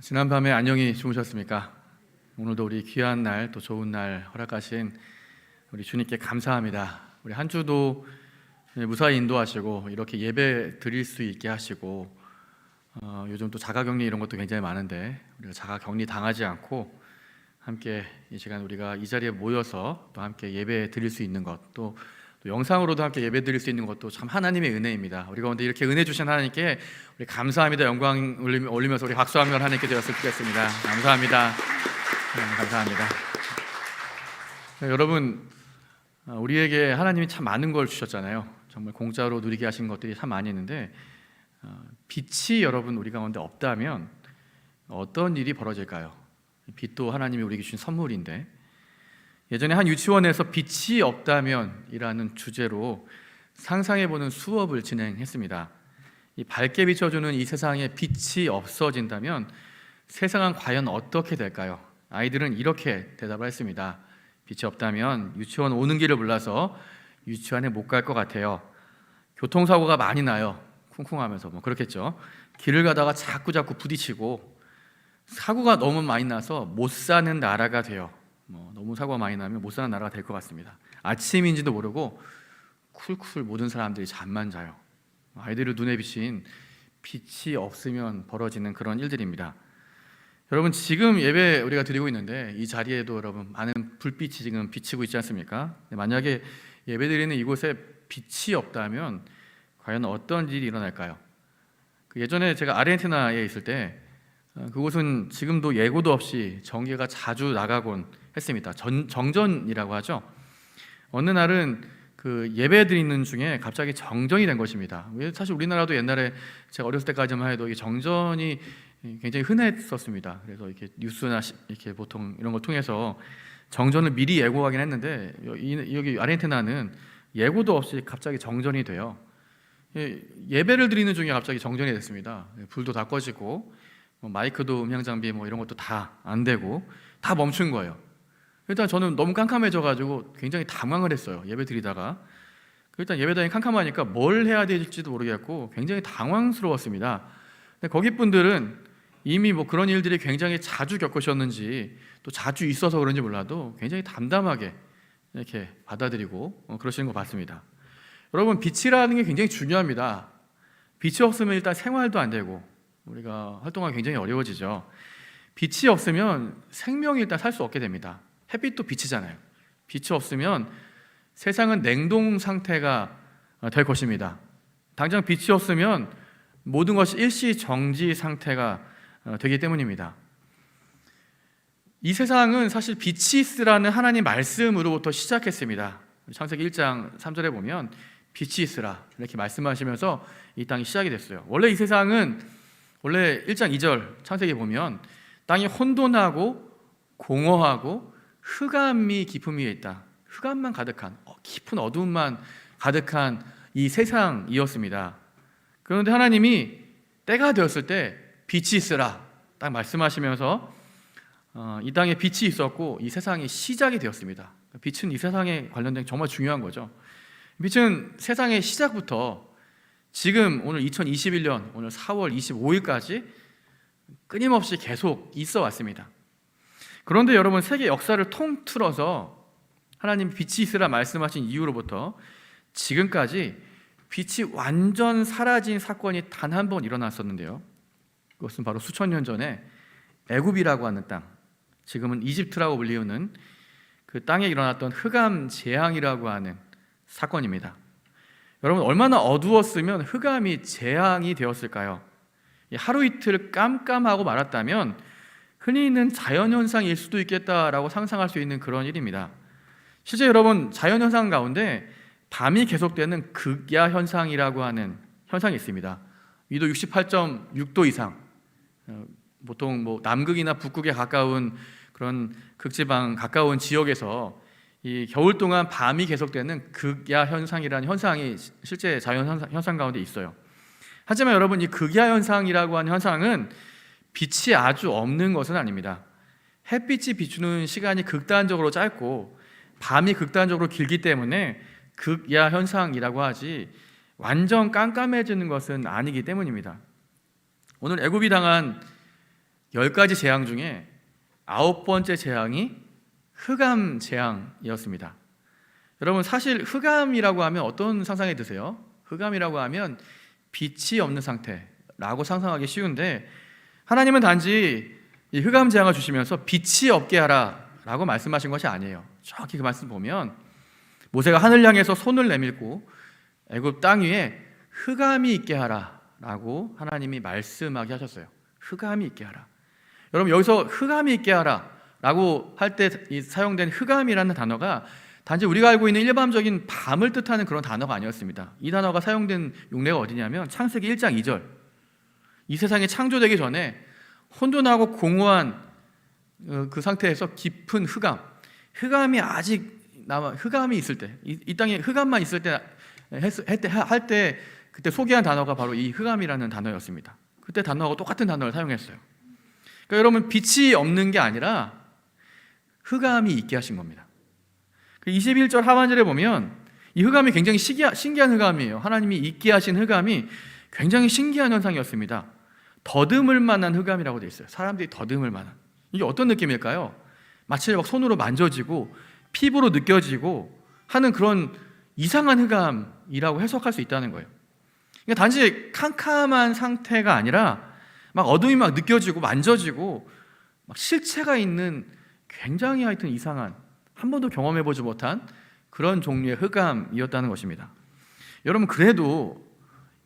지난 밤에 안녕히 주무셨습니까? 오늘도 우리 귀한 날, 또 좋은 날 허락하신 우리 주님께 감사합니다. 우리 한 주도 무사히 인도하시고 이렇게 예배 드릴 수 있게 하시고 어, 요즘 또 자가격리 이런 것도 굉장히 많은데 우리가 자가격리 당하지 않고 함께 이 시간 우리가 이 자리에 모여서 또 함께 예배 드릴 수 있는 것, 또, 또 영상으로도 함께 예배 드릴 수 있는 것도 참 하나님의 은혜입니다. 우리 가운데 이렇게 은혜 주신 하나님께 우리 감사합니다. 영광 올리- 올리면서 우리 박수하며 하나님께 드렸으면 좋겠습니다. 감사합니다. 네, 감사합니다. 네, 여러분 어, 우리에게 하나님이 참 많은 걸 주셨잖아요. 정말 공짜로 누리게 하신 것들이 참 많이 있는데 어, 빛이 여러분 우리 가운데 없다면 어떤 일이 벌어질까요? 빛도 하나님이 우리에게 주신 선물인데 예전에 한 유치원에서 빛이 없다면이라는 주제로 상상해 보는 수업을 진행했습니다. 이 밝게 비춰주는 이 세상에 빛이 없어진다면 세상은 과연 어떻게 될까요? 아이들은 이렇게 대답을 했습니다. 빛이 없다면 유치원 오는 길을 몰라서 유치원에 못 갈 것 같아요. 교통사고가 많이 나요. 쿵쿵하면서 뭐 그렇겠죠. 길을 가다가 자꾸 자꾸 부딪히고 사고가 너무 많이 나서 못 사는 나라가 돼요. 뭐 너무 사고가 많이 나면 못 사는 나라가 될 것 같습니다. 아침인지도 모르고 쿨쿨 모든 사람들이 잠만 자요. 아이들을 눈에 비친 빛이 없으면 벌어지는 그런 일들입니다. 여러분 지금 예배 우리가 드리고 있는데 이 자리에도 여러분 많은 불빛이 지금 비치고 있지 않습니까? 만약에 예배 드리는 이곳에 빛이 없다면 과연 어떤 일이 일어날까요? 그 예전에 제가 아르헨티나에 있을 때 어, 그곳은 지금도 예고도 없이 전기가 자주 나가곤 했습니다. 전, 정전이라고 하죠. 어느 날은 그 예배 드리는 중에 갑자기 정전이 된 것입니다. 왜 사실 우리나라도 옛날에 제가 어렸을 때까지만 해도 이 정전이 굉장히 흔했었습니다. 그래서 이렇게 뉴스나 시- 이렇게 보통 이런 걸 통해서 정전을 미리 예고하긴 했는데 여- 여기 아르헨티나는 예고도 없이 갑자기 정전이 돼요. 예, 예배를 드리는 중에 갑자기 정전이 됐습니다. 예, 불도 다 꺼지고 뭐 마이크도 음향 장비 뭐 이런 것도 다 안 되고 다 멈춘 거예요. 일단 저는 너무 깜깜해져 가지고 굉장히 당황을 했어요. 예배 드리다가 일단 예배당이 캄캄하니까 뭘 해야 될지도 모르겠고 굉장히 당황스러웠습니다. 근데 거기 분들은 이미 뭐 그런 일들이 굉장히 자주 겪으셨는지 또 자주 있어서 그런지 몰라도 굉장히 담담하게 이렇게 받아들이고 어, 그러시는 거 봤습니다. 여러분 빛이라는 게 굉장히 중요합니다. 빛이 없으면 일단 생활도 안 되고 우리가 활동하기 굉장히 어려워지죠. 빛이 없으면 생명이 일단 살 수 없게 됩니다. 햇빛도 빛이잖아요. 빛이 없으면 세상은 냉동 상태가 어, 될 것입니다. 당장 빛이 없으면 모든 것이 일시 정지 상태가 어, 되기 때문입니다. 이 세상은 사실 빛이 있으라는 하나님 말씀으로부터 시작했습니다. 창세기 1장 3절에 보면 빛이 있으라 이렇게 말씀하시면서 이 땅이 시작이 됐어요. 원래 이 세상은 원래 1장 2절 창세기 보면 땅이 혼돈하고 공허하고 흑암이 깊음 위에 있다. 흑암만 가득한 어, 깊은 어두움만 가득한 이 세상이었습니다. 그런데 하나님이 때가 되었을 때 빛이 있으라 딱 말씀하시면서 어, 이 땅에 빛이 있었고 이 세상이 시작이 되었습니다. 빛은 이 세상에 관련된 정말 중요한 거죠. 빛은 세상의 시작부터 지금 오늘 2021년 오늘 4월 25일까지 끊임없이 계속 있어 왔습니다. 그런데 여러분 세계 역사를 통틀어서 하나님 빛이 있으라 말씀하신 이후로부터 지금까지 빛이 완전 사라진 사건이 단 한 번 일어났었는데요. 그것은 바로 수천 년 전에 애굽이라고 하는 땅, 지금은 이집트라고 불리우는 그 땅에 일어났던 흑암 재앙이라고 하는 사건입니다. 여러분 얼마나 어두웠으면 흑암이 재앙이 되었을까요? 이 하루 이틀 깜깜하고 말았다면 흔히 있는 자연 현상일 수도 있겠다라고 상상할 수 있는 그런 일입니다. 실제 여러분 자연 현상 가운데 밤이 계속되는 극야 현상이라고 하는 현상이 있습니다. 위도 68.6도 이상 어, 보통 뭐 남극이나 북극에 가까운 그런 극지방 가까운 지역에서 이 겨울 동안 밤이 계속되는 극야 현상이라는 현상이 시- 실제 자연 현상, 현상 가운데 있어요. 하지만 여러분 이 극야 현상이라고 하는 현상은 빛이 아주 없는 것은 아닙니다. 햇빛이 비추는 시간이 극단적으로 짧고 밤이 극단적으로 길기 때문에 극야 현상이라고 하지 완전 깜깜해지는 것은 아니기 때문입니다. 오늘 애굽이 당한 열 가지 재앙 중에 아홉 번째 재앙이 흑암 재앙이었습니다. 여러분 사실 흑암이라고 하면 어떤 상상이 드세요? 흑암이라고 하면 빛이 없는 상태라고 상상하기 쉬운데 하나님은 단지 이 흑암 재앙을 주시면서 빛이 없게 하라라고 말씀하신 것이 아니에요. 정확히 그 말씀 보면 모세가 하늘 향해서 손을 내밀고 애굽 땅 위에 흑암이 있게 하라라고 하나님이 말씀하게 하셨어요. 흑암이 있게 하라. 여러분 여기서 흑암이 있게 하라 라고 할 때 사용된 흑암이라는 단어가 단지 우리가 알고 있는 일반적인 밤을 뜻하는 그런 단어가 아니었습니다. 이 단어가 사용된 용례가 어디냐면 창세기 1장 2절. 이 세상이 창조되기 전에 혼돈하고 공허한 어, 그 상태에서 깊은 흑암, 흑암이 아직 남아 흑암이 있을 때, 이, 이 땅에 흑암만 있을 때 할 때 그때 소개한 단어가 바로 이 흑암이라는 단어였습니다. 그때 단어하고 똑같은 단어를 사용했어요. 그러니까 여러분 빛이 없는 게 아니라 흑암이 있게 하신 겁니다. 21절 하반절에 보면 이 흑암이 굉장히 신기한 흑암이에요. 하나님이 있게 하신 흑암이 굉장히 신기한 현상이었습니다. 더듬을 만한 흑암이라고 되어 있어요. 사람들이 더듬을 만한. 이게 어떤 느낌일까요? 마치 막 손으로 만져지고 피부로 느껴지고 하는 그런 이상한 흑암이라고 해석할 수 있다는 거예요. 그러니까 단지 캄캄한 상태가 아니라 막 어둠이 막 느껴지고 만져지고 막 실체가 있는 굉장히 하여튼 이상한 한 번도 경험해 보지 못한 그런 종류의 흑암이었다는 것입니다. 여러분 그래도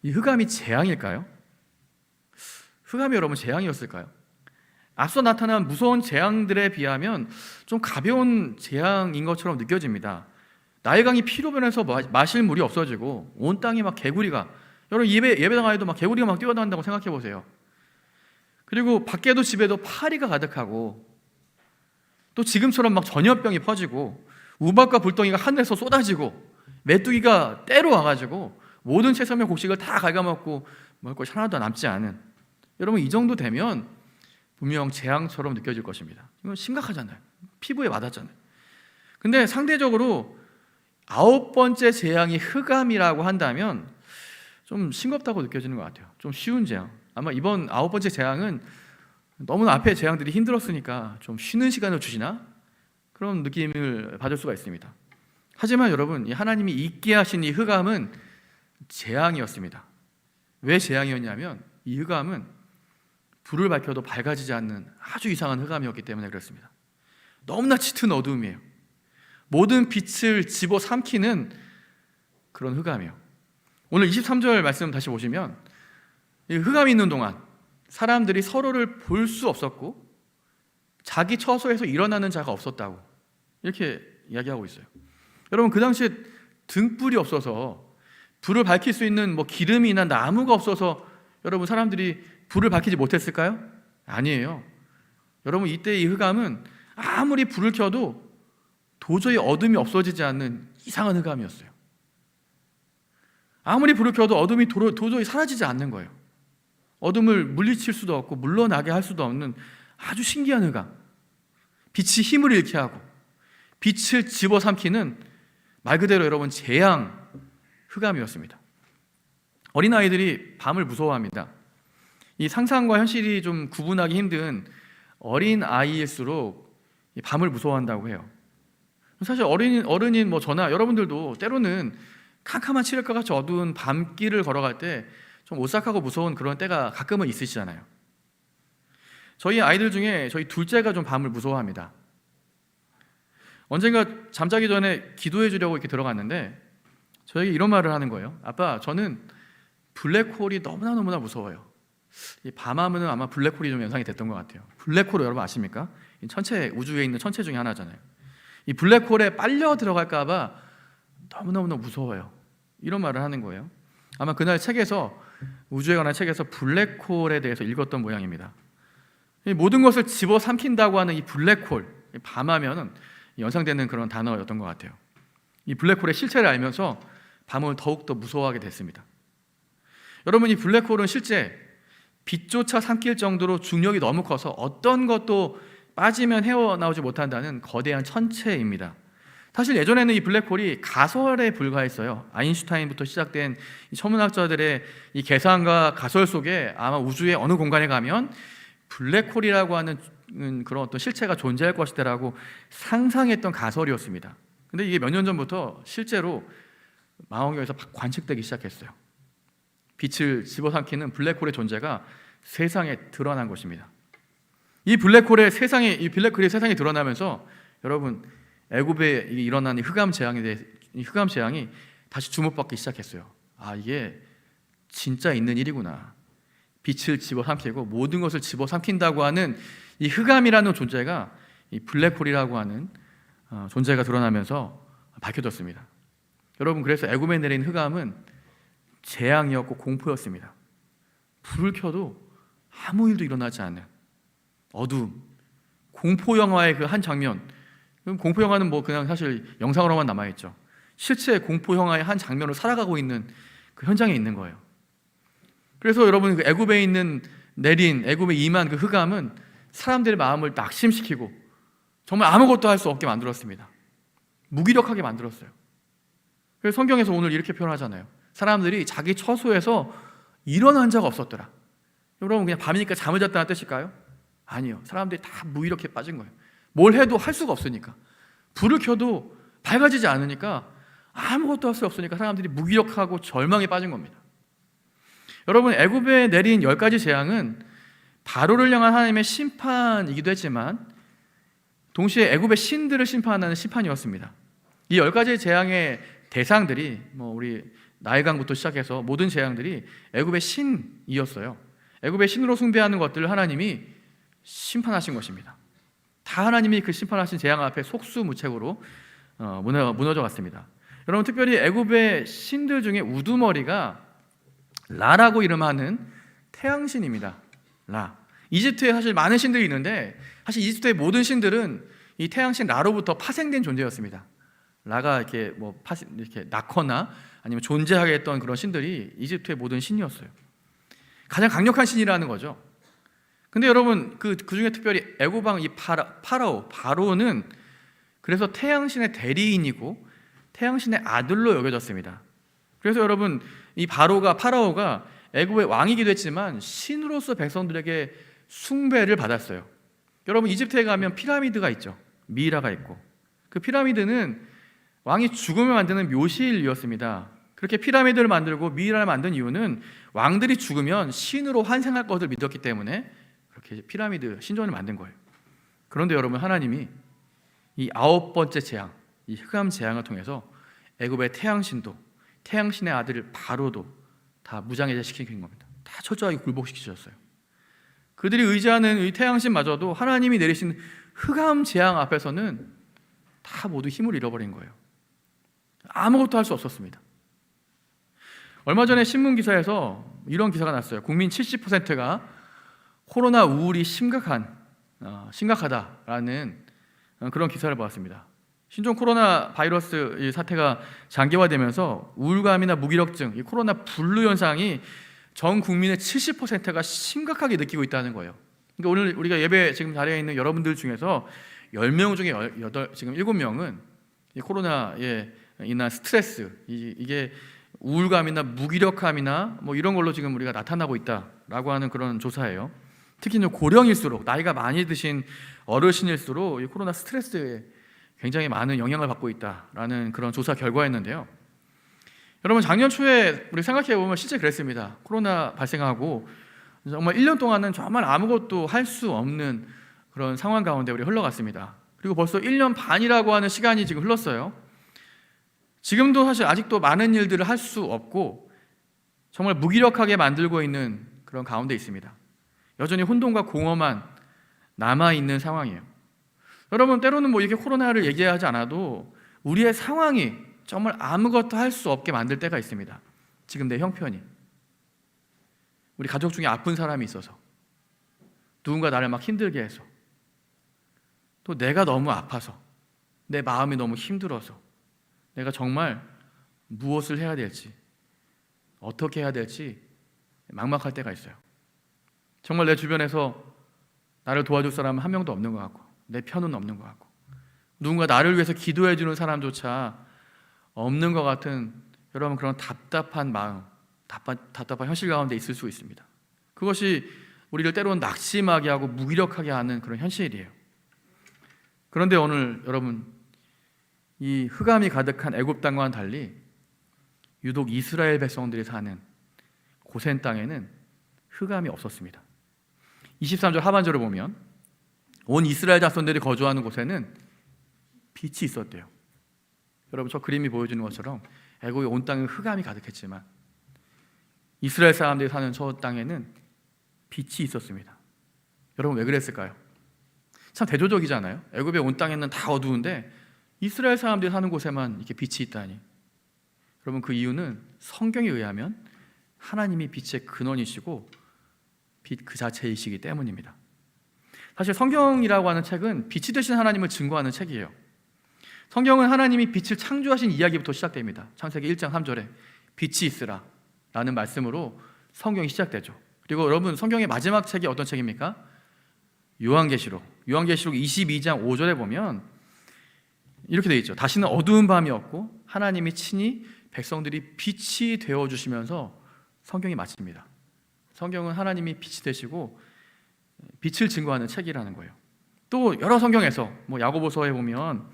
이 흑암이 재앙일까요? 흑암이 여러분 재앙이었을까요? 앞서 나타난 무서운 재앙들에 비하면 좀 가벼운 재앙인 것처럼 느껴집니다. 나일강이 피로 변해서 마실 물이 없어지고 온 땅이 막 개구리가 여러분 예배 예배당 안에도 막 개구리가 막 뛰어다닌다고 생각해 보세요. 그리고 밖에도 집에도 파리가 가득하고 또 지금처럼 막 전염병이 퍼지고 우박과 불덩이가 하늘에서 쏟아지고 메뚜기가 때로 와가지고 모든 채소며 곡식을 다 갉아먹고 먹을 것이 하나도 남지 않은 여러분 이 정도 되면 분명 재앙처럼 느껴질 것입니다. 이건 심각하잖아요. 피부에 와닿잖아요. 근데 상대적으로 아홉 번째 재앙이 흑암이라고 한다면 좀 싱겁다고 느껴지는 것 같아요. 좀 쉬운 재앙. 아마 이번 아홉 번째 재앙은 너무 앞에 재앙들이 힘들었으니까 좀 쉬는 시간을 주시나 그런 느낌을 받을 수가 있습니다. 하지만 여러분, 이 하나님이 있게 하신 이 흑암은 재앙이었습니다. 왜 재앙이었냐면 이 흑암은 불을 밝혀도 밝아지지 않는 아주 이상한 흑암이었기 때문에 그렇습니다. 너무나 짙은 어두움이에요. 모든 빛을 집어 삼키는 그런 흑암이에요. 오늘 23절 말씀 다시 보시면 이 흑암이 있는 동안 사람들이 서로를 볼 수 없었고 자기 처소에서 일어나는 자가 없었다고 이렇게 이야기하고 있어요. 여러분 그 당시에 등불이 없어서 불을 밝힐 수 있는 뭐 기름이나 나무가 없어서 여러분 사람들이 불을 밝히지 못했을까요? 아니에요. 여러분 이때 이 흑암은 아무리 불을 켜도 도저히 어둠이 없어지지 않는 이상한 흑암이었어요. 아무리 불을 켜도 어둠이 도저히 사라지지 않는 거예요. 어둠을 물리칠 수도 없고 물러나게 할 수도 없는 아주 신기한 흑암. 빛이 힘을 잃게 하고 빛을 집어삼키는 말 그대로 여러분 재앙 흑암이었습니다. 어린아이들이 밤을 무서워합니다. 이 상상과 현실이 좀 구분하기 힘든 어린 아이일수록 밤을 무서워한다고 해요. 사실 어린 어른인 뭐 저나 여러분들도 때로는 캄캄한 칠흑과 같이 어두운 밤길을 걸어갈 때 좀 오싹하고 무서운 그런 때가 가끔은 있으시잖아요. 저희 아이들 중에 저희 둘째가 좀 밤을 무서워합니다. 언젠가 잠자기 전에 기도해 주려고 이렇게 들어갔는데 저에게 이런 말을 하는 거예요. 아빠, 저는 블랙홀이 너무나 너무나 무서워요. 이 밤하면은 아마 블랙홀이 좀 연상이 됐던 것 같아요. 블랙홀 여러분 아십니까? 천체 우주에 있는 천체 중에 하나잖아요. 이 블랙홀에 빨려 들어갈까봐 너무너무 무서워요. 이런 말을 하는 거예요. 아마 그날 책에서 우주에 관한 책에서 블랙홀에 대해서 읽었던 모양입니다. 모든 것을 집어 삼킨다고 하는 이 블랙홀, 밤하면은 연상되는 그런 단어였던 것 같아요. 이 블랙홀의 실체를 알면서 밤을 더욱더 무서워하게 됐습니다. 여러분, 이 블랙홀은 실제 빛조차 삼킬 정도로 중력이 너무 커서 어떤 것도 빠지면 헤어나오지 못한다는 거대한 천체입니다. 사실 예전에는 이 블랙홀이 가설에 불과했어요. 아인슈타인부터 시작된 천문학자들의 이 계산과 가설 속에 아마 우주의 어느 공간에 가면 블랙홀이라고 하는 음, 그런 어떤 실체가 존재할 것이다라고 상상했던 가설이었습니다. 근데 이게 몇 년 전부터 실제로 망원경에서 관측되기 시작했어요. 빛을 집어삼키는 블랙홀의 존재가 세상에 드러난 것입니다. 이 블랙홀의 세상에 이 블랙홀의 세상에 드러나면서 여러분 애굽에 이 일어난 이 흑암 재앙에 대해 이 흑암 재앙이 다시 주목받기 시작했어요. 아 이게 진짜 있는 일이구나. 빛을 집어삼키고 모든 것을 집어삼킨다고 하는 이 흑암이라는 존재가 이 블랙홀이라고 하는 어, 존재가 드러나면서 밝혀졌습니다. 여러분 그래서 애굽에 내린 흑암은 재앙이었고 공포였습니다. 불을 켜도 아무 일도 일어나지 않는 어두움, 공포 영화의 그 한 장면. 그럼 공포 영화는 뭐 그냥 사실 영상으로만 남아 있죠. 실제 공포 영화의 한 장면을 살아가고 있는 그 현장에 있는 거예요. 그래서 여러분 그 애굽에 있는 내린 애굽에 임한 그 흑암은 사람들의 마음을 낙심시키고 정말 아무것도 할 수 없게 만들었습니다. 무기력하게 만들었어요. 그래서 성경에서 오늘 이렇게 표현하잖아요. 사람들이 자기 처소에서 일어난 적 없었더라. 여러분 그냥 밤이니까 잠을 잤다는 뜻일까요? 아니요. 사람들이 다 무이렇게 빠진 거예요. 뭘 해도 할 수가 없으니까. 불을 켜도 밝아지지 않으니까 아무것도 할 수 없으니까 사람들이 무기력하고 절망에 빠진 겁니다. 여러분 애굽에 내린 열 가지 재앙은 바로를 향한 하나님의 심판이기도 했지만 동시에 애굽의 신들을 심판하는 심판이었습니다. 이 열 가지 재앙의 대상들이 뭐 우리 나일강부터 시작해서 모든 재앙들이 애굽의 신이었어요. 애굽의 신으로 숭배하는 것들을 하나님이 심판하신 것입니다. 다 하나님이 그 심판하신 재앙 앞에 속수무책으로 어, 무너, 무너져 갔습니다. 여러분 특별히 애굽의 신들 중에 우두머리가 라라고 이름하는 태양신입니다. 라. 이집트에 사실 많은 신들이 있는데 사실 이집트의 모든 신들은 이 태양신 라로부터 파생된 존재였습니다. 라가 이렇게 뭐 파, 이렇게 낳거나 아니면 존재하게 했던 그런 신들이 이집트의 모든 신이었어요. 가장 강력한 신이라는 거죠. 근데 여러분 그, 그 중에 특별히 애고방 이 파라, 파라오 바로는 그래서 태양신의 대리인이고 태양신의 아들로 여겨졌습니다. 그래서 여러분 이 바로가 파라오가 애굽의 왕이기도 했지만 신으로서 백성들에게 숭배를 받았어요. 여러분 이집트에 가면 피라미드가 있죠. 미이라가 있고 그 피라미드는 왕이 죽음을 만드는 묘실이었습니다. 그렇게 피라미드를 만들고 미이라를 만든 이유는 왕들이 죽으면 신으로 환생할 것을 믿었기 때문에 피라미드 신전을 만든 거예요. 그런데 여러분 하나님이 이 아홉 번째 재앙, 이 흑암 재앙을 통해서 애굽의 태양신도 태양신의 아들 바로도 다 무장해제 시킨 겁니다. 다 철저하게 굴복시키셨어요. 그들이 의지하는 이 태양신마저도 하나님이 내리신 흑암 재앙 앞에서는 다 모두 힘을 잃어버린 거예요. 아무것도 할 수 없었습니다. 얼마 전에 신문 기사에서 이런 기사가 났어요. 국민 70%가 코로나 우울이 심각한 어, 심각하다라는 어, 그런 기사를 보았습니다. 신종 코로나 바이러스 이 사태가 장기화되면서 우울감이나 무기력증, 이 코로나 블루 현상이 전 국민의 70%가 심각하게 느끼고 있다는 거예요. 그러니까 오늘 우리가 예배 지금 자리에 있는 여러분들 중에서 10명 중에 8, 지금 7명은 이 코로나에 인한 스트레스, 이게 우울감이나 무기력함이나 뭐 이런 걸로 지금 우리가 나타나고 있다라고 하는 그런 조사예요. 특히 고령일수록 나이가 많이 드신 어르신일수록 이 코로나 스트레스에 굉장히 많은 영향을 받고 있다라는 그런 조사 결과였는데요. 여러분 작년 초에 우리 생각해 보면 실제 그랬습니다. 코로나 발생하고 정말 1년 동안은 정말 아무것도 할 수 없는 그런 상황 가운데 우리 흘러갔습니다. 그리고 벌써 1년 반이라고 하는 시간이 지금 흘렀어요. 지금도 사실 아직도 많은 일들을 할 수 없고 정말 무기력하게 만들고 있는 그런 가운데 있습니다. 여전히 혼돈과 공허만 남아 있는 상황이에요. 여러분 때로는 뭐 이렇게 코로나를 얘기하지 않아도 우리의 상황이 정말 아무것도 할 수 없게 만들 때가 있습니다. 지금 내 형편이 우리 가족 중에 아픈 사람이 있어서 누군가 나를 막 힘들게 해서 또 내가 너무 아파서 내 마음이 너무 힘들어서 내가 정말 무엇을 해야 될지 어떻게 해야 될지 막막할 때가 있어요. 정말 내 주변에서 나를 도와줄 사람은 한 명도 없는 것 같고 내 편은 없는 것 같고 누군가 나를 위해서 기도해 주는 사람조차 없는 것 같은 여러분 그런 답답한 마음, 답답한, 현실 가운데 있을 수 있습니다. 그것이 우리를 때로는 낙심하게 하고 무기력하게 하는 그런 현실이에요. 그런데 오늘 여러분 이 흑암이 가득한 애굽 땅과는 달리 유독 이스라엘 백성들이 사는 고센 땅에는 흑암이 없었습니다. 23절 하반절을 보면 온 이스라엘 자손들이 거주하는 곳에는 빛이 있었대요. 여러분 저 그림이 보여주는 것처럼 애굽의 온 땅은 흑암이 가득했지만 이스라엘 사람들이 사는 저 땅에는 빛이 있었습니다. 여러분 왜 그랬을까요? 참 대조적이잖아요. 애굽의 온 땅에는 다 어두운데 이스라엘 사람들이 사는 곳에만 이렇게 빛이 있다니. 여러분 그 이유는 성경에 의하면 하나님이 빛의 근원이시고 빛 그 자체이시기 때문입니다. 사실 성경이라고 하는 책은 빛이 되신 하나님을 증거하는 책이에요. 성경은 하나님이 빛을 창조하신 이야기부터 시작됩니다. 창세기 1장 3절에 빛이 있으라 라는 말씀으로 성경이 시작되죠. 그리고 여러분 성경의 마지막 책이 어떤 책입니까? 요한계시록. 요한계시록 22장 5절에 보면 이렇게 되어 있죠. 다시는 어두운 밤이었고 하나님이 친히 백성들이 빛이 되어 주시면서 성경이 마칩니다. 성경은 하나님이 빛이 되시고 빛을 증거하는 책이라는 거예요. 또 여러 성경에서 뭐 야고보서에 보면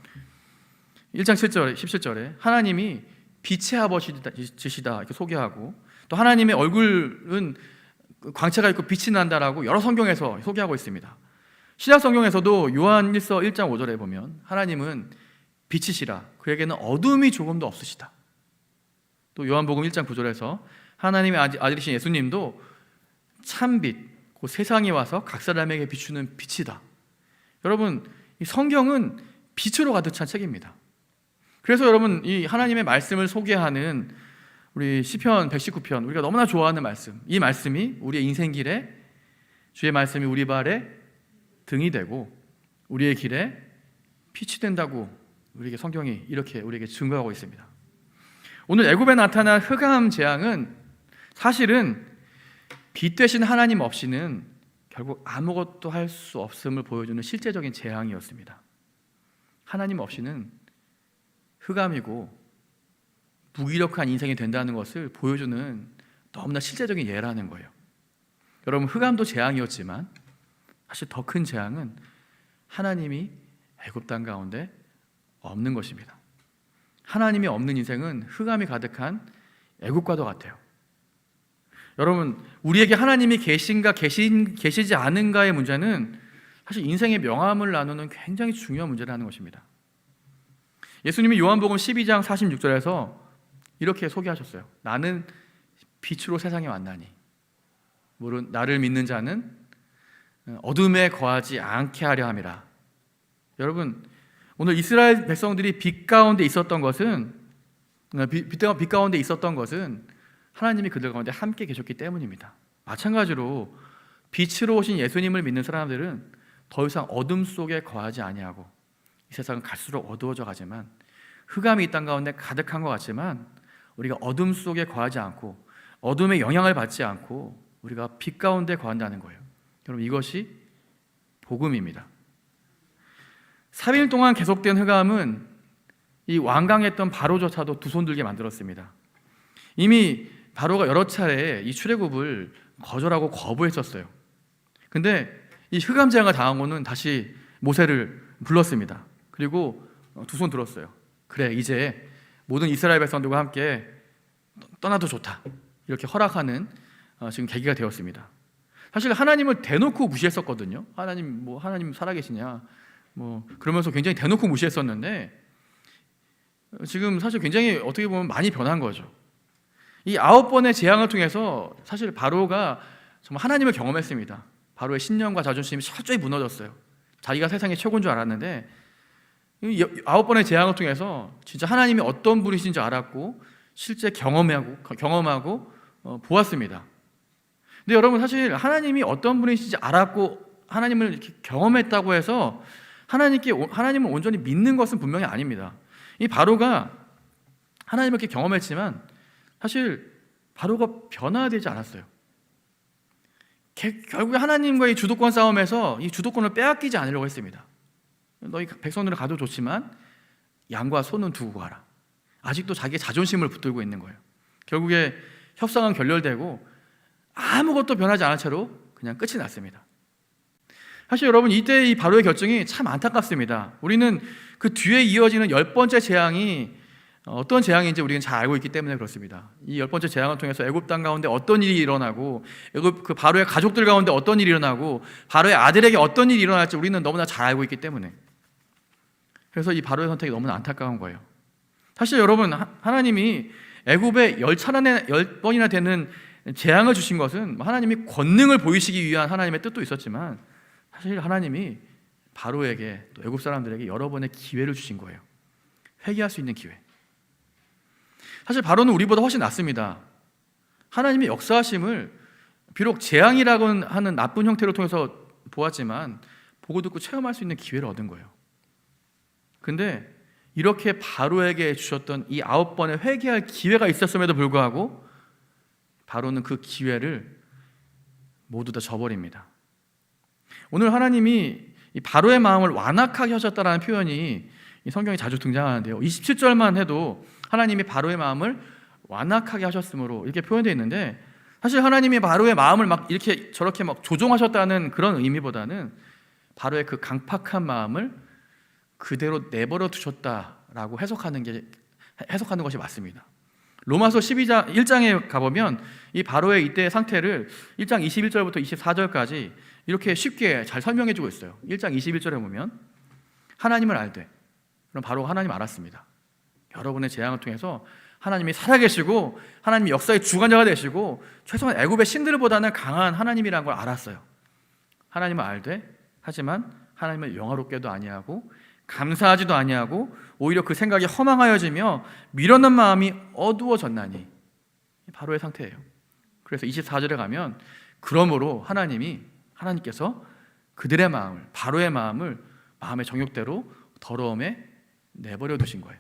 1장 7절에 17절에 하나님이 빛의 아버지시다 이렇게 소개하고 또 하나님의 얼굴은 광채가 있고 빛이 난다라고 여러 성경에서 소개하고 있습니다. 신약 성경에서도 요한 1서 1장 5절에 보면 하나님은 빛이시라 그에게는 어둠이 조금도 없으시다. 또 요한복음 1장 9절에서 하나님의 아들이신 예수님도 참빛, 그 세상에 와서 각 사람에게 비추는 빛이다. 여러분, 이 성경은 빛으로 가득 찬 책입니다. 그래서 여러분 이 하나님의 말씀을 소개하는 우리 시편 119편 우리가 너무나 좋아하는 말씀. 이 말씀이 우리의 인생길에 주의 말씀이 우리 발에 등이 되고 우리의 길에 빛이 된다고 우리에게 성경이 이렇게 우리에게 증거하고 있습니다. 오늘 애굽에 나타난 흑암 재앙은 사실은 빛 대신 하나님 없이는 결국 아무것도 할 수 없음을 보여주는 실제적인 재앙이었습니다. 하나님 없이는 흑암이고 무기력한 인생이 된다는 것을 보여주는 너무나 실제적인 예라는 거예요. 여러분 흑암도 재앙이었지만 사실 더 큰 재앙은 하나님이 애굽 땅 가운데 없는 것입니다. 하나님이 없는 인생은 흑암이 가득한 애국과도 같아요. 여러분, 우리에게 하나님이 계신가 계신 계시지 않은가의 문제는 사실 인생의 명암을 나누는 굉장히 중요한 문제라는 것입니다. 예수님이 요한복음 12장 46절에서 이렇게 소개하셨어요. 나는 빛으로 세상에 왔나니 물론 나를 믿는 자는 어둠에 거하지 않게 하려 함이라. 여러분, 오늘 이스라엘 백성들이 빛 가운데 있었던 것은 빛, 빛 가운데 있었던 것은 하나님이 그들 가운데 함께 계셨기 때문입니다. 마찬가지로 빛으로 오신 예수님을 믿는 사람들은 더 이상 어둠 속에 거하지 아니하고 이 세상은 갈수록 어두워져 가지만 흑암이 이 땅 가운데 가득한 것 같지만 우리가 어둠 속에 거하지 않고 어둠의 영향을 받지 않고 우리가 빛 가운데 거한다는 거예요. 여러분 이것이 복음입니다. 3일 동안 계속된 흑암은 이 완강했던 바로조차도 두 손 들게 만들었습니다. 이미 바로가 여러 차례 이 출애굽을 거절하고 거부했었어요. 근데 이 흑암 재앙을 당하고는 다시 모세를 불렀습니다. 그리고 두 손 들었어요. 그래 이제 모든 이스라엘 백성들과 함께 떠나도 좋다. 이렇게 허락하는 어, 지금 계기가 되었습니다. 사실 하나님을 대놓고 무시했었거든요. 하나님 뭐 하나님 살아계시냐? 뭐 그러면서 굉장히 대놓고 무시했었는데 지금 사실 굉장히 어떻게 보면 많이 변한 거죠. 이 아홉 번의 재앙을 통해서 사실 바로가 정말 하나님을 경험했습니다. 바로의 신념과 자존심이 철저히 무너졌어요. 자기가 세상의 최고인 줄 알았는데 아홉 번의 재앙을 통해서 진짜 하나님이 어떤 분이신지 알았고 실제 경험하고 경험하고 어, 보았습니다. 근데 여러분 사실 하나님이 어떤 분이신지 알았고 하나님을 이렇게 경험했다고 해서 하나님께 하나님을 온전히 믿는 것은 분명히 아닙니다. 이 바로가 하나님을 이렇게 경험했지만 사실 바로가 변화되지 않았어요. 결국에 하나님과의 주도권 싸움에서 이 주도권을 빼앗기지 않으려고 했습니다. 너희 백성들은 가도 좋지만 양과 소는 두고 가라. 아직도 자기의 자존심을 붙들고 있는 거예요. 결국에 협상은 결렬되고 아무것도 변하지 않은 채로 그냥 끝이 났습니다. 사실 여러분 이때 이 바로의 결정이 참 안타깝습니다. 우리는 그 뒤에 이어지는 열 번째 재앙이 어떤 재앙인지 우리는 잘 알고 있기 때문에 그렇습니다. 이 열 번째 재앙을 통해서 애굽 땅 가운데 어떤 일이 일어나고 애굽 그 바로의 가족들 가운데 어떤 일이 일어나고 바로의 아들에게 어떤 일이 일어날지 우리는 너무나 잘 알고 있기 때문에 그래서 이 바로의 선택이 너무나 안타까운 거예요. 사실 여러분 하- 하나님이 애굽에 열 차례나 열 번이나 되는 재앙을 주신 것은 하나님이 권능을 보이시기 위한 하나님의 뜻도 있었지만 사실 하나님이 바로에게 또 애굽 사람들에게 여러 번의 기회를 주신 거예요. 회개할 수 있는 기회. 사실 바로는 우리보다 훨씬 낫습니다. 하나님의 역사하심을 비록 재앙이라고 하는 나쁜 형태로 통해서 보았지만 보고 듣고 체험할 수 있는 기회를 얻은 거예요. 근데 이렇게 바로에게 주셨던 이 아홉 번의 회개할 기회가 있었음에도 불구하고 바로는 그 기회를 모두 다 저버립니다. 오늘 하나님이 이 바로의 마음을 완악하게 하셨다라는 표현이 이 성경에 자주 등장하는데요. 27절만 해도 하나님이 바로의 마음을 완악하게 하셨으므로 이렇게 표현되어 있는데 사실 하나님이 바로의 마음을 막 이렇게 저렇게 막 조종하셨다는 그런 의미보다는 바로의 그 강팍한 마음을 그대로 내버려 두셨다라고 해석하는 게 해석하는 것이 맞습니다. 로마서 12장 1장에 가보면 이 바로의 이때 상태를 1장 21절부터 24절까지 이렇게 쉽게 잘 설명해 주고 있어요. 1장 21절에 보면 하나님을 알되 그럼 바로 하나님 알았습니다. 여러분의 재앙을 통해서 하나님이 살아계시고 하나님이 역사의 주관자가 되시고 최소한 애굽의 신들보다는 강한 하나님이라는 걸 알았어요. 하나님을 알되 하지만 하나님을 영화롭게도 아니하고 감사하지도 아니하고 오히려 그 생각이 허망하여지며 미련한 마음이 어두워졌나니 바로의 상태예요. 그래서 24절에 가면 그러므로 하나님이 하나님께서 그들의 마음을 바로의 마음을 마음의 정욕대로 더러움에 내버려 두신 거예요.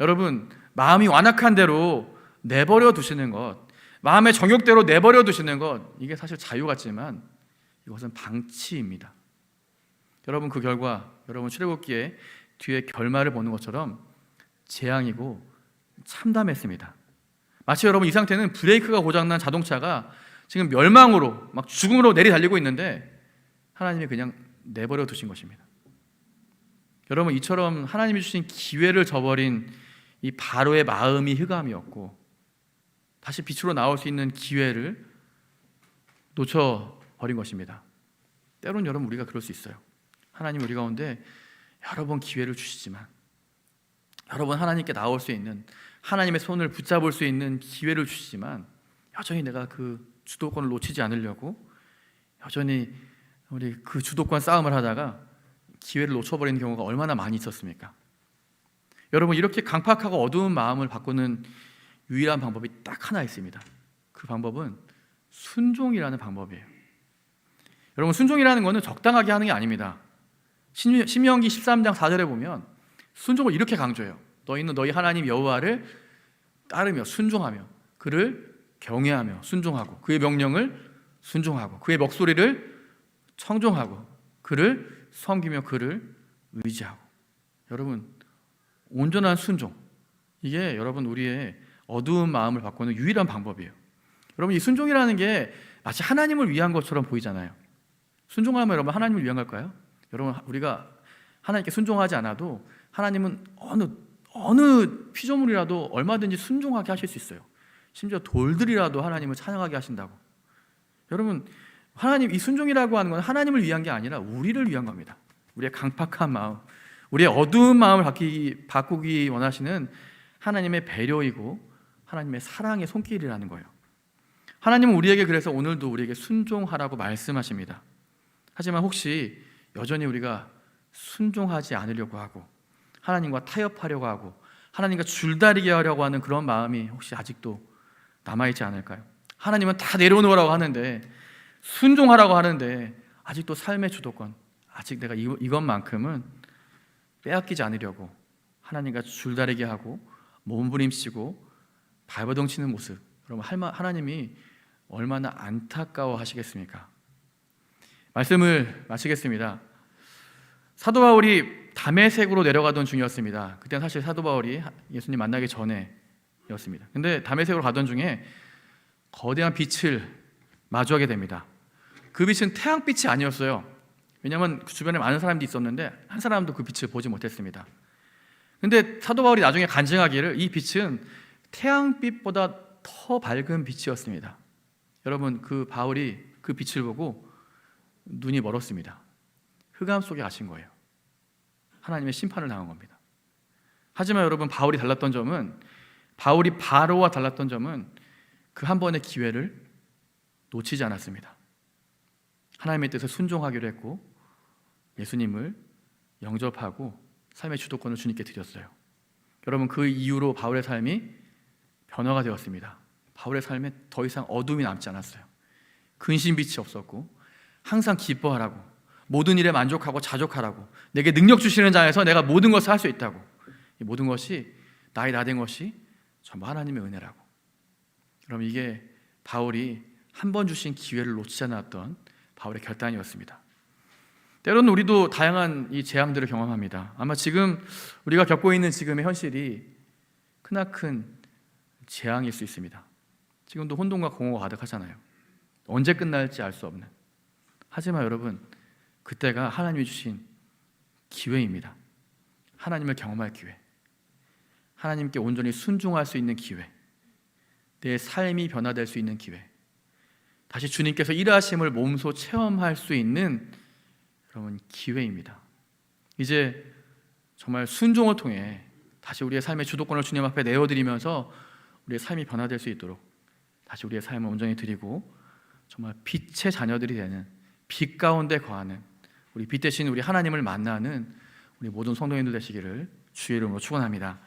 여러분 마음이 완악한 대로 내버려 두시는 것, 마음의 정욕대로 내버려 두시는 것 이게 사실 자유 같지만 이것은 방치입니다. 여러분 그 결과 여러분 출애굽기에 뒤에 결말을 보는 것처럼 재앙이고 참담했습니다. 마치 여러분 이 상태는 브레이크가 고장난 자동차가 지금 멸망으로 막 죽음으로 내리 달리고 있는데 하나님이 그냥 내버려 두신 것입니다. 여러분 이처럼 하나님이 주신 기회를 저버린 이 바로의 마음이 흑암이었고 다시 빛으로 나올 수 있는 기회를 놓쳐 버린 것입니다. 때론 여러분 우리가 그럴 수 있어요. 하나님 우리 가운데 여러 번 기회를 주시지만 여러 번 하나님께 나올 수 있는 하나님의 손을 붙잡을 수 있는 기회를 주시지만 여전히 내가 그 주도권을 놓치지 않으려고 여전히 우리 그 주도권 싸움을 하다가 기회를 놓쳐버리는 경우가 얼마나 많이 있었습니까? 여러분 이렇게 강팍하고 어두운 마음을 바꾸는 유일한 방법이 딱 하나 있습니다. 그 방법은 순종이라는 방법이에요. 여러분 순종이라는 것은 적당하게 하는 게 아닙니다. 신- 신명기 13장 4절에 보면 순종을 이렇게 강조해요. 너희는 너희 하나님 여호와를 따르며 순종하며 그를 경외하며 순종하고 그의 명령을 순종하고 그의 목소리를 청종하고 그를 섬기며 그를 의지하고 여러분 온전한 순종 이게 여러분 우리의 어두운 마음을 바꾸는 유일한 방법이에요. 여러분 이 순종이라는 게 마치 하나님을 위한 것처럼 보이잖아요. 순종하면 여러분 하나님을 위한 걸까요? 여러분 우리가 하나님께 순종하지 않아도 하나님은 어느 어느 피조물이라도 얼마든지 순종하게 하실 수 있어요. 심지어 돌들이라도 하나님을 찬양하게 하신다고. 여러분 하나님 이 순종이라고 하는 건 하나님을 위한 게 아니라 우리를 위한 겁니다. 우리의 강팍한 마음, 우리의 어두운 마음을 바뀌기, 바꾸기 원하시는 하나님의 배려이고 하나님의 사랑의 손길이라는 거예요. 하나님은 우리에게 그래서 오늘도 우리에게 순종하라고 말씀하십니다. 하지만 혹시 여전히 우리가 순종하지 않으려고 하고 하나님과 타협하려고 하고 하나님과 줄다리기 하려고 하는 그런 마음이 혹시 아직도 남아있지 않을까요? 하나님은 다 내려놓으라고 하는데 순종하라고 하는데 아직도 삶의 주도권 아직 내가 이, 이것만큼은 빼앗기지 않으려고 하나님과 줄다리기 하고 몸부림치고 발버둥 치는 모습 여러분 하나님이 얼마나 안타까워 하시겠습니까? 말씀을 마치겠습니다. 사도 바울이 담에색으로 내려가던 중이었습니다. 그때는 사실 사도 바울이 예수님 만나기 전에였습니다. 근데 담에색으로 가던 중에 거대한 빛을 마주하게 됩니다. 그 빛은 태양빛이 아니었어요. 왜냐하면 그 주변에 많은 사람들이 있었는데 한 사람도 그 빛을 보지 못했습니다. 근데 사도 바울이 나중에 간증하기를 이 빛은 태양빛보다 더 밝은 빛이었습니다. 여러분 그 바울이 그 빛을 보고 눈이 멀었습니다. 흑암 속에 가신 거예요. 하나님의 심판을 당한 겁니다. 하지만 여러분 바울이 달랐던 점은 바울이 바로와 달랐던 점은 그 한 번의 기회를 놓치지 않았습니다. 하나님의 뜻에 순종하기로 했고 예수님을 영접하고 삶의 주도권을 주님께 드렸어요. 여러분 그 이후로 바울의 삶이 변화가 되었습니다. 바울의 삶에 더 이상 어둠이 남지 않았어요. 근심 빛이 없었고 항상 기뻐하라고 모든 일에 만족하고 자족하라고 내게 능력 주시는 자에서 내가 모든 것을 할 수 있다고 이 모든 것이 나의 나된 것이 전부 하나님의 은혜라고. 그럼 이게 바울이 한 번 주신 기회를 놓치지 않았던 바울의 결단이었습니다. 때로는 우리도 다양한 이 재앙들을 경험합니다. 아마 지금 우리가 겪고 있는 지금의 현실이 크나큰 재앙일 수 있습니다. 지금도 혼돈과 공허가 가득하잖아요. 언제 끝날지 알 수 없는. 하지만 여러분, 그때가 하나님이 주신 기회입니다. 하나님을 경험할 기회. 하나님께 온전히 순종할 수 있는 기회. 내 삶이 변화될 수 있는 기회. 다시 주님께서 일하심을 몸소 체험할 수 있는 여러분 기회입니다. 이제 정말 순종을 통해 다시 우리의 삶의 주도권을 주님 앞에 내어드리면서 우리의 삶이 변화될 수 있도록 다시 우리의 삶을 온전히 드리고 정말 빛의 자녀들이 되는 빛 가운데 거하는 우리 빛 대신 우리 하나님을 만나는 우리 모든 성도님들 되시기를 주의 이름으로 축원합니다.